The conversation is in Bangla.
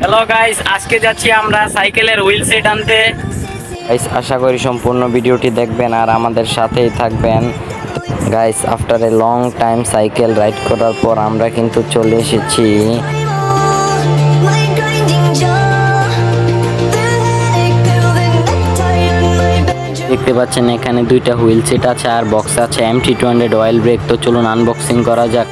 হ্যালো গাইস আজকে যাচ্ছি আমরা সাইকেলের হুইল সেট আনতে। গাইস আশা করি সম্পূর্ণ ভিডিওটি দেখবেন আর আমাদের সাথেই থাকবেন। Guys after a long time cycle ride করার পর আমরা কিন্তু চলে এসেছি। দেখতে পাচ্ছেন এখানে দুইটা হুইল সেট আছে আর বক্স আছে M T two hundred oil brake তো চলুন আনবক্সিং করা যাক।